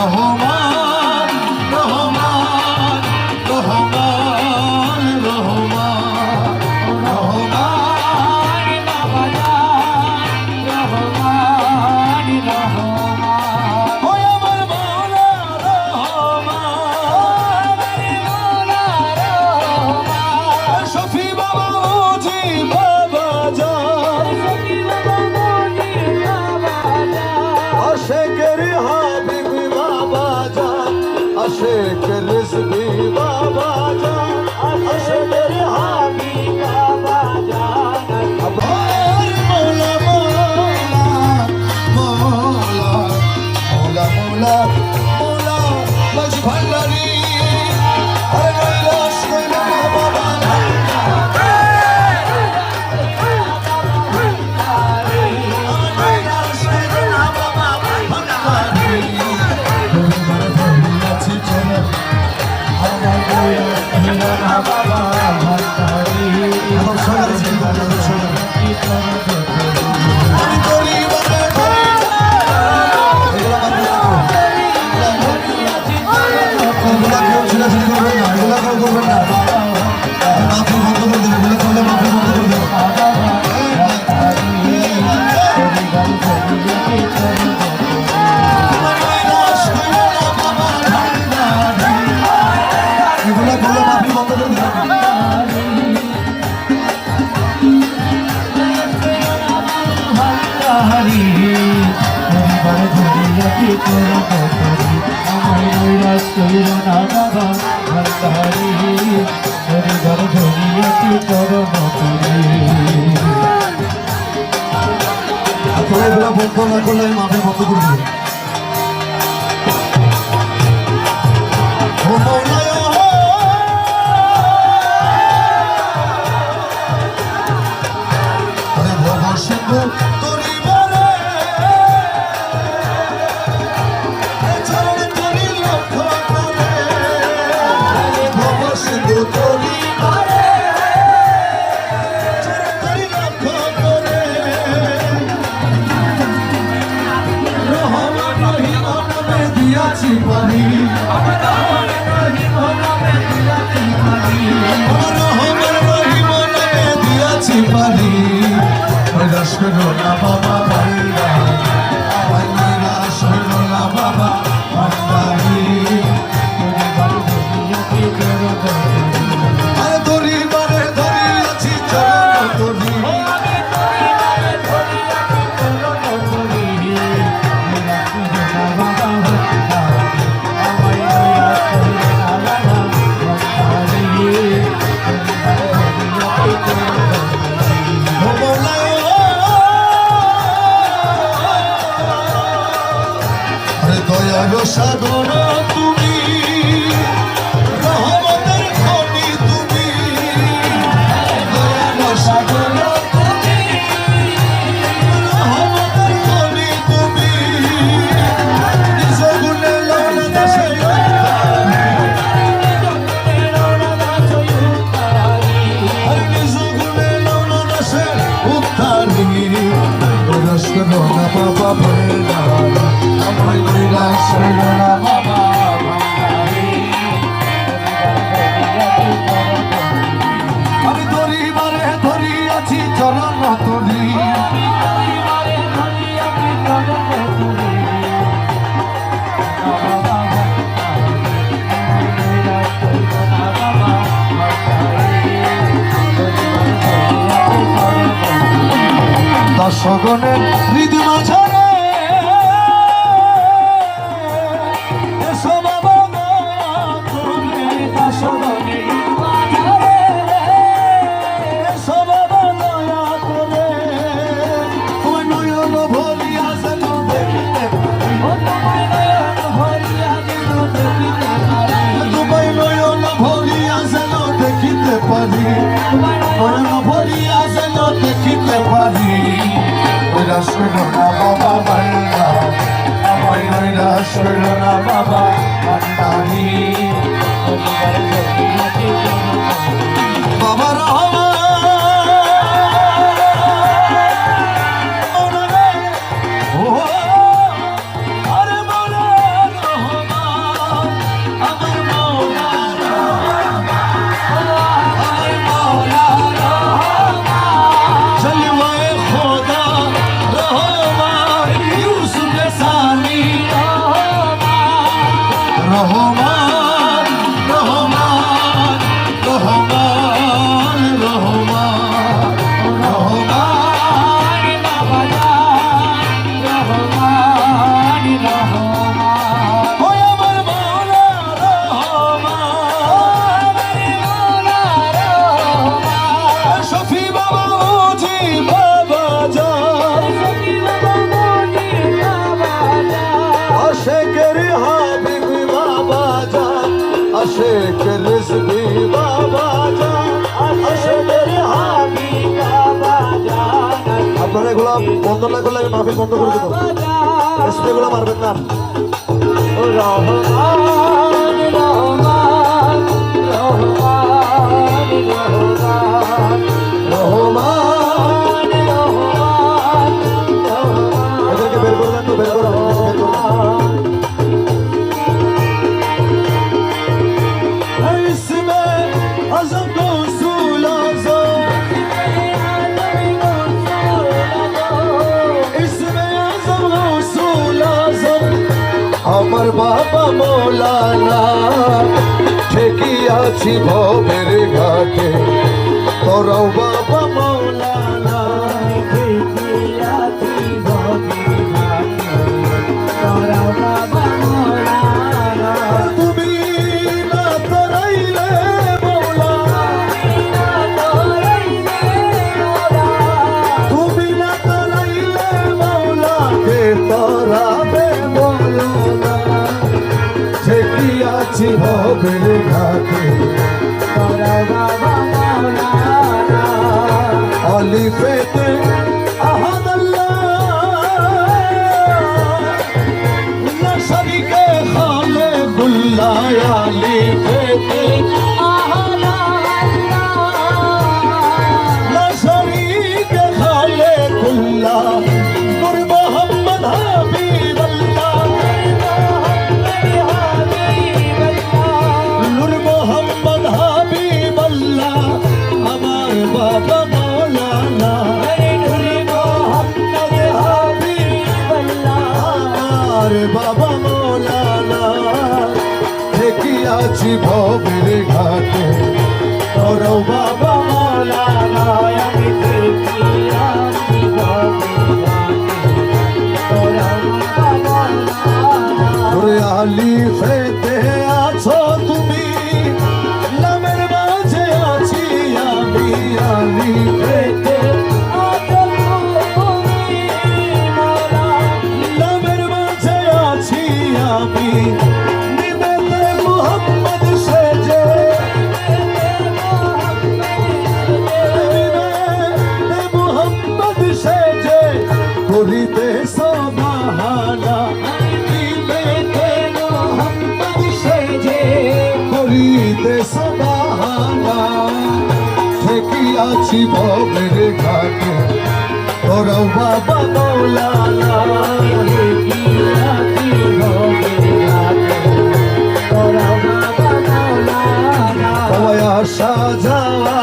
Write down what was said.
Oklahoma. ধরিয়া কি করম করি তোরা এগুলো বন্ধ না করলে আমি মাঠে বন্ধ করে দেবো fechado আমি ধরিবারে ধরিয়াছি চরণ তুলি দশগণের হৃদয় পারি অন্য ভরিয়া যেন দেখিতে পারি রাসনা বাবা বাইরা না সরল না বাবা বাবা রহমান রহমান রহমান রহমান রহমান রহমান রহমান ওই আমার মাওলা রহমান মাওলা রহমান শফি বাবা মুজি বাবা যায়। শফি বাবা মুজি বাবা যায় আশেকের হবে আশেক রিজবি বাবা জান আশেকের হাবি বাবা জান। আপনারা এগুলো বন্ধ না করলে আমি মাহফিল বন্ধ করে দেবো। এগুলো মারবেন না। রহমান আমার বাবা মৌলানা ঠেকিয়াছি ভবের ঘাটে। তোরাও বাবা ভবের ঘাটে আহাদ না শরীকে খালে গুল্লায় খালে গুল্লা নূর আছি ভবের ঘাটে। তোরও বাবা মৌলানা তোরে আলি ফেতে আছি ভবের ঘাটে। তোরাও বাবা মৌলানা সবাই আসা যাওয়া